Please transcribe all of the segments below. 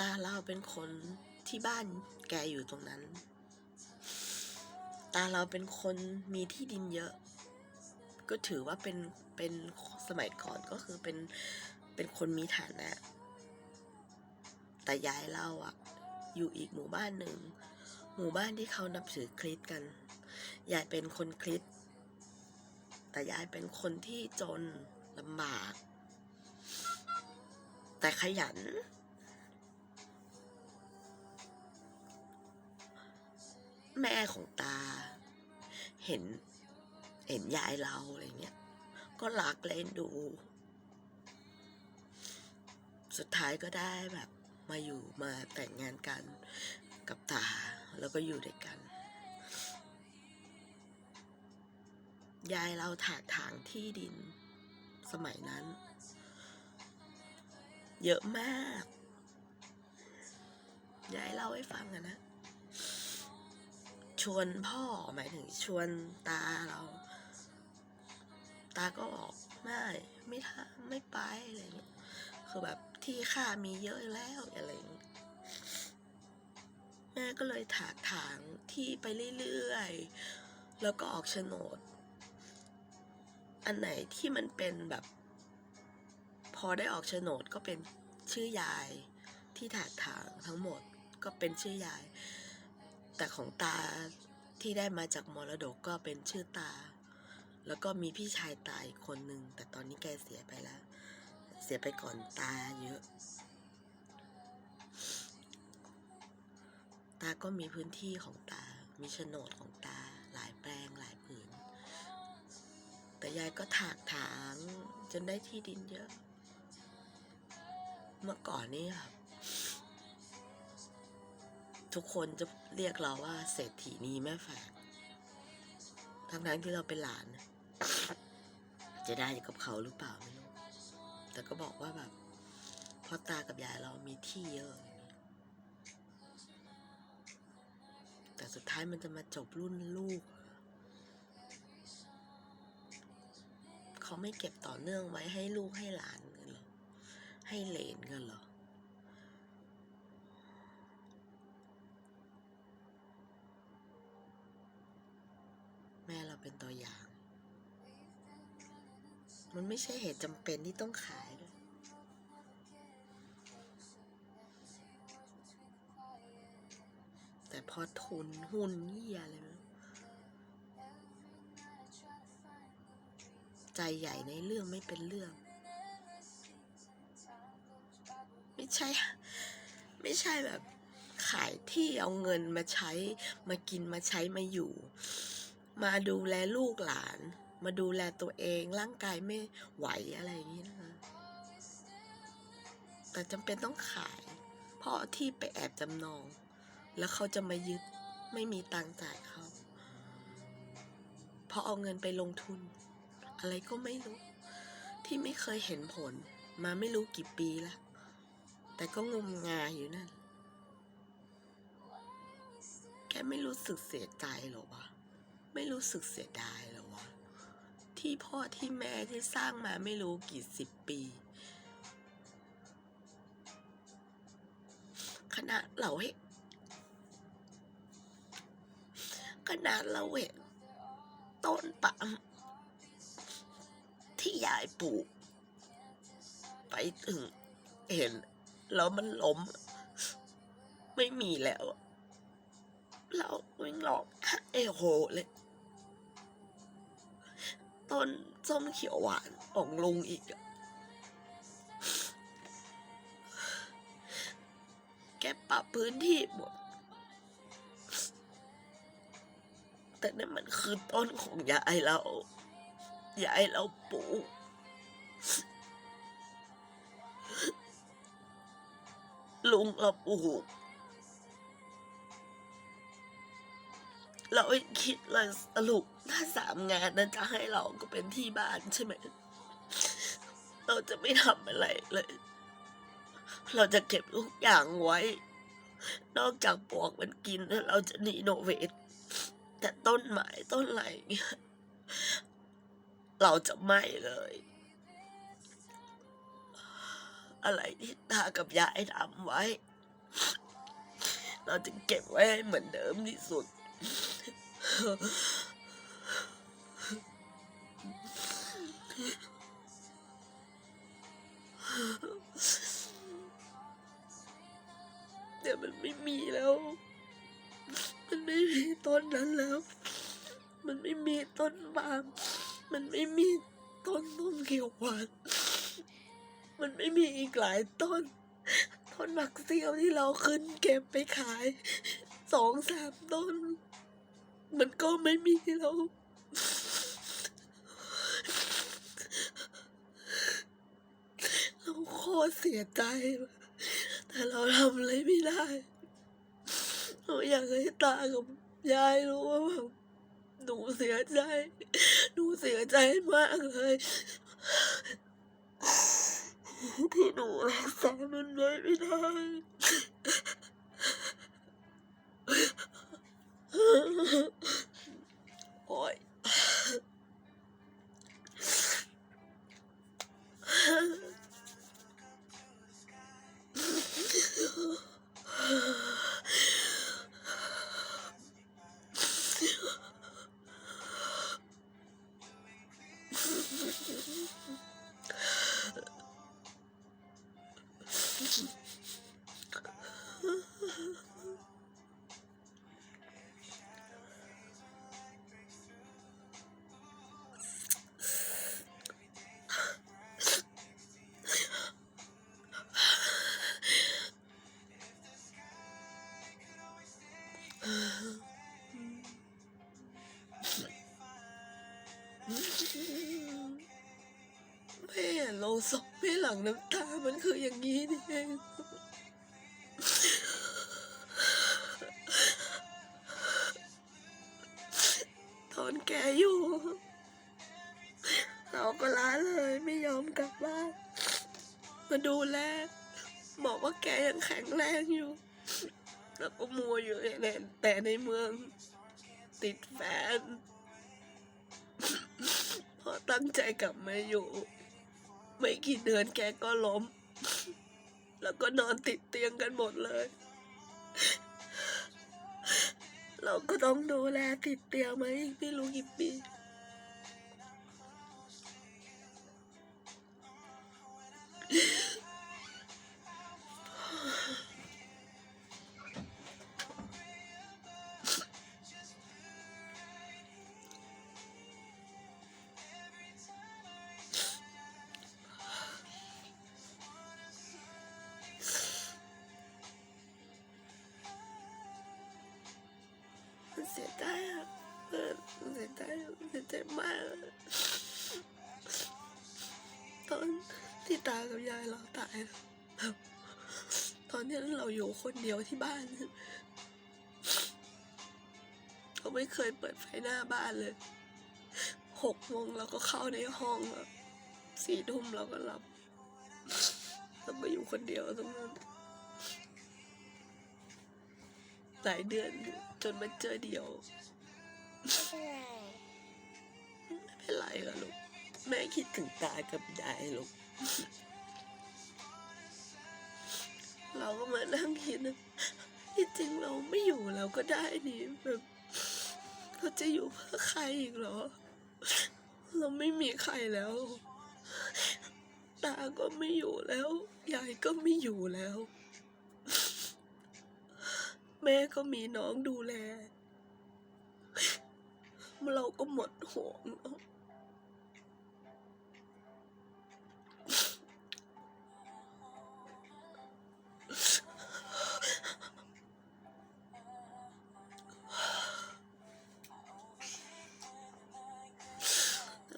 ตาเราเป็นคนที่บ้านแกอยู่ตรงนั้น ตาเราเป็นคนมีที่ดินเยอะ ก็ถือว่าเป็นเป็นสมัยก่อนก็คือเป็นเป็นคนมีฐานะ แต่ยายเราอะอยู่อีกหมู่บ้านหนึ่ง หมู่บ้านที่เขานับถือคริสกัน ยายเป็นคนคริสแต่ยายเป็นคนที่จนลำบาก แต่ขยัน แม่ของตา เห็น เห็นยายเราอะไรเงี้ย ก็รักเล่นดู สุดท้ายก็ได้แบบมาอยู่มาแต่งงานกันกับตา แล้วก็อยู่ด้วยกัน ยายเราถากถางที่ดินสมัยนั้น เยอะมาก ยายเล่าให้ฟังอะนะ ชวนพ่อหมายถึงชวนตาเรา ตาก็บอกไม่ไม่ทำไม่ไปอะไรเงี้ยคือแบบที่ข้ามีเยอะแล้วอะไรอย่างเงี้ยแม่ก็เลยถากถางที่ไปเรื่อยๆ แล้วก็ออกโฉนด อันไหนที่มันเป็นแบบ พอได้ออกโฉนดก็เป็นชื่อยายที่ถากถางทั้งหมดก็เป็นชื่อยาย แต่ของตาที่ได้มาจากมรดกก็เป็นชื่อตา แล้วก็มีพี่ชายตายอีกคนหนึ่ง แต่ตอนนี้แกเสียไปแล้ว เสียไปก่อนตาเยอะ ตาก็มีพื้นที่ของตา มีโฉนดของตา หลายแปลงหลายผืน แต่ยายก็ถากถางจนได้ที่ดินเยอะ เมื่อก่อนนี่ครับ ทุกคนจะเรียกเราว่าเศรษฐีนีแม่แฝดทั้งนั้นที่เราเป็นหลาน จะได้กับเขาหรือเปล่าไม่รู้ แต่ก็บอกว่าแบบพ่อตากับยายเรามีที่เยอะ แต่สุดท้ายมันจะมาจบรุ่นลูก เขาไม่เก็บต่อเนื่องไว้ให้ลูกให้หลานกันหรอ ให้เหลนกันหรอ แม่เราเป็น ตัวอย่าง มันไม่ใช่เหตุจำเป็นที่ต้องขายด้วยแต่พอทุนหุ้นเยี่ยอะไรมันใจใหญ่ในเรื่องไม่เป็นเรื่อง ไม่ใช่ ไม่ใช่แบบขายที่เอาเงินมาใช้มากินมาใช้มาอยู่ มาดูแลลูกหลาน มาดูแลตัวเองร่างกายไม่ไหวอะไรอย่างนี้นะคะแต่จำเป็นต้องขาย เพราะที่ไปแอบจำนอง แล้วเขาจะมายึดไม่มีตังค์จ่ายเขาเพราะเอาเงินไปลงทุน อะไรก็ไม่รู้ ที่ไม่เคยเห็นผล มาไม่รู้กี่ปีแล้ว แต่ก็งมงายอยู่นั่น แกไม่รู้สึกเสียใจหรอวะ ไม่รู้สึกเสียดายเหรอวะที่พ่อที่แม่ที่สร้างมาไม่รู้กี่สิบปีขนาดเราเห็นขนาดเราเห็นต้นปาล์มที่ยายปลูก ไปถึงเห็น แล้วมันล้ม ไม่มีแล้ว เราวิ่งหลอกเอโหเลย ต้นส้มเขียวหวานของลุงอีกอะแกปรับพื้นที่หมด แต่นั่นมันคือต้นของยายเรา ยายเราปลูกลุงเราปลูก คิดเลยสรุปถ้าสามงานนั้นจะให้เราก็เป็นที่บ้านใช่ไหม เราจะไม่ทำอะไรเลย เราจะเก็บทุกอย่างไว้ นอกจากปลวกมันกินแล้วเราจะนีโนเวทแต่ต้นไม้ต้นอะไรเงี้ยเราจะไม่เลย อะไรที่ตากับยายทำไว้ เราจะเก็บไว้ให้เหมือนเดิมที่สุด เดี๋ยวมันไม่มีแล้ว มันไม่มีต้นนั้นแล้ว มันไม่มีต้นปามมันไม่มีต้นต้นเขียวหวานมันไม่มีอีกหลายต้น ต้นหมักเซียวที่เราขึ้นเก็บไปขายสองสามต้น มันก็ไม่มีแล้วเราโคตรเสียใจ แต่เราทำอะไรไม่ได้เราอยากให้ตากับยายรู้ว่าแบบหนูเสียใจ หนูเสียใจมากเลย ที่หนูรักษามันไว้ไม่ได้ เห็นโลศพไม่หลังน้ำตา มันคืออย่างนี้นี่เองตอนแกอยู่ เราก็ล้าเลยไม่ยอมกลับบ้าน มาดูแล บอกว่าแกยังแข็งแรงอยู่ แล้วก็มัวอยู่ในแต่ในเมือง ติดแฟนพอตั้งใจกลับมาอยู่ ไม่กี่เดือนแกก็ล้ม แล้วก็นอนติดเตียงกันหมดเลย เราก็ต้องดูแลติดเตียงมาอีกไม่รู้กี่ปี ใจอะเออมันเสียใจเสียใจมากตอนที่ตากับยายเราตายอะแบตอนนี้เราอยู่คนเดียวที่บ้านเราไม่เคยเปิดไฟหน้าบ้านเลยหกโมงเราก็เข้าในห้องอะสี่ทุ่มเราก็หลับเราก็อยู่คนเดียวตรงนั้น หลายเดือนจนมาเจอเดียวไม่เป็นไรไม่เป็นไรหรอกลูก แม่คิดถึงตากับยายลูก เราก็มานั่งคิดนะที่จริงเราไม่อยู่เราก็ได้นี่แบบเราจะอยู่เพื่อใครอีกเหรอ เราไม่มีใครแล้ว ตาก็ไม่อยู่แล้ว ยายก็ไม่อยู่แล้ว แม่ก็มีน้องดูแล เราก็หมดห่วง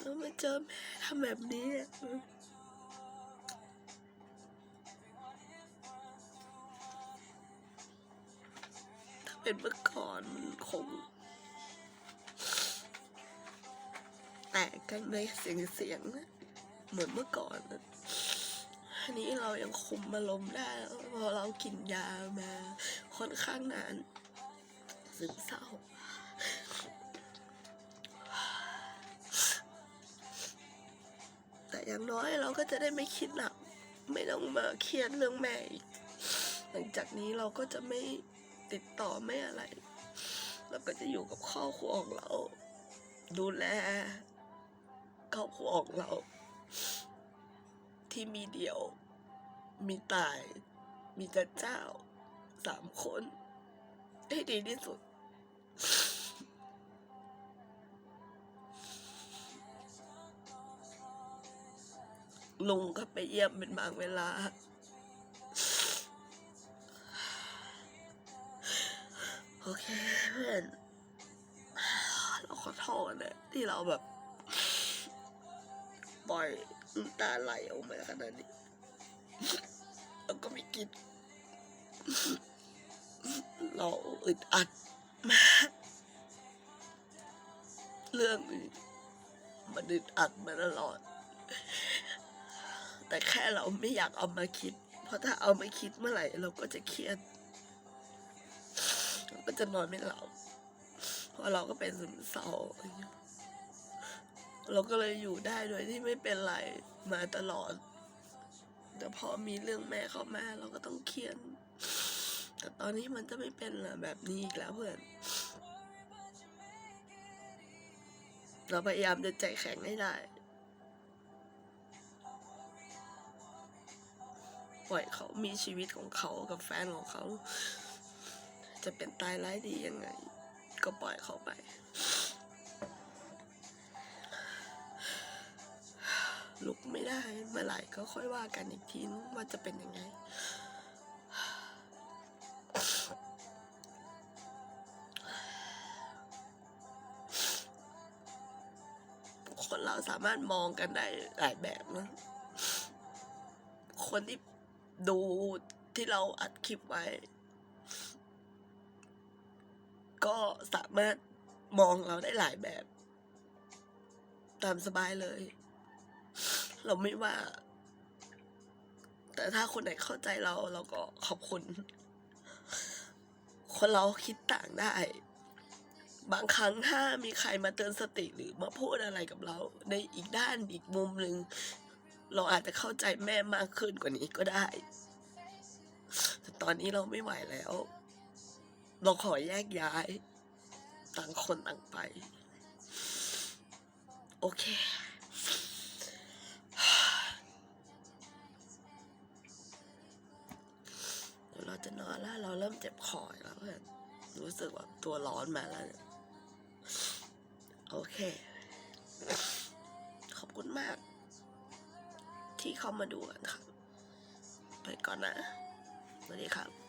แล้วมาเจอแม่ทำแบบนี้ เป็นเมื่อก่อนมันคง แตกกันในเสียงเสียงนะเหมือนเมื่อก่อนอันนี้เรายังคุมอารมณ์ได้เพราะเรากินยามาค่อนข้างนานซึมเศร้าแต่อย่างน้อยเราก็จะได้ไม่คิดหนักไม่ต้องมาเครียดเรื่องแม่อีกหลังจากนี้เราก็จะไม่ ติดต่อไม่อะไร เราก็จะอยู่กับครอบครัวของเรา ดูแลครอบครัวของเรา ที่มีเดียว มีตาย มีจัเจ้าสามคนให้ดีที่สุดลุงก็ไปเยี่ยมเป็นบางเวลา เคเพื่อนเราขอโทษนะที่เราแบบปล่อยน้ำตาไหลออกมาขนาดนี้แล้วก็ไม่คิด เราอึดอัดมากเรื่องนี้มันอึดอัดมาตลอด แต่แค่เราไม่อยากเอามาคิด เพราะถ้าเอามาคิดเมื่อไหร่ เราก็จะเครียด ก็จะนอนไม่หลับเพราะเราก็เป็นซึมเศร้าเราก็เลยอยู่ได้โดยที่ไม่เป็นไรมาตลอด แต่พอมีเรื่องแม่เข้ามาเราก็ต้องเครียดแต่ตอนนี้มันจะไม่เป็นแบบนี้อีกแล้วเพื่อน เราพยายามจะใจแข็งให้ได้ ปล่อยเขามีชีวิตของเขากับแฟนของเขา จะเป็นตายร้ายดียังไง ก็ปล่อยเขาไป ลุกไม่ได้เมื่อไหร่ก็ค่อยว่ากันอีกทีนว่าจะเป็นยังไงคนเราสามารถมองกันได้หลายแบบนะ คนที่ดูที่เราอัดคลิปไว้ ก็สามารถมองเราได้หลายแบบ ตามสบายเลย เราไม่ว่า แต่ถ้าคนไหนเข้าใจเราเราก็ขอบคุณ คนเราคิดต่างได้ บางครั้งถ้ามีใครมาเตือนสติหรือมาพูดอะไรกับเรา ในอีกด้านอีกมุมหนึ่งเราอาจจะเข้าใจแม่มากขึ้นกว่านี้ก็ได้ แต่ตอนนี้เราไม่ไหวแล้ว เราขอแยกย้าย ต่างคนต่างไป โอเค เดี๋ยวเราจะนอนแล้ว เราเริ่มเจ็บคอแล้วเพื่อนรู้สึกว่าตัวร้อนมาแล้ว โอเค ขอบคุณมาก ที่เข้ามาดูกันครับไปก่อนนะ สวัสดีครับ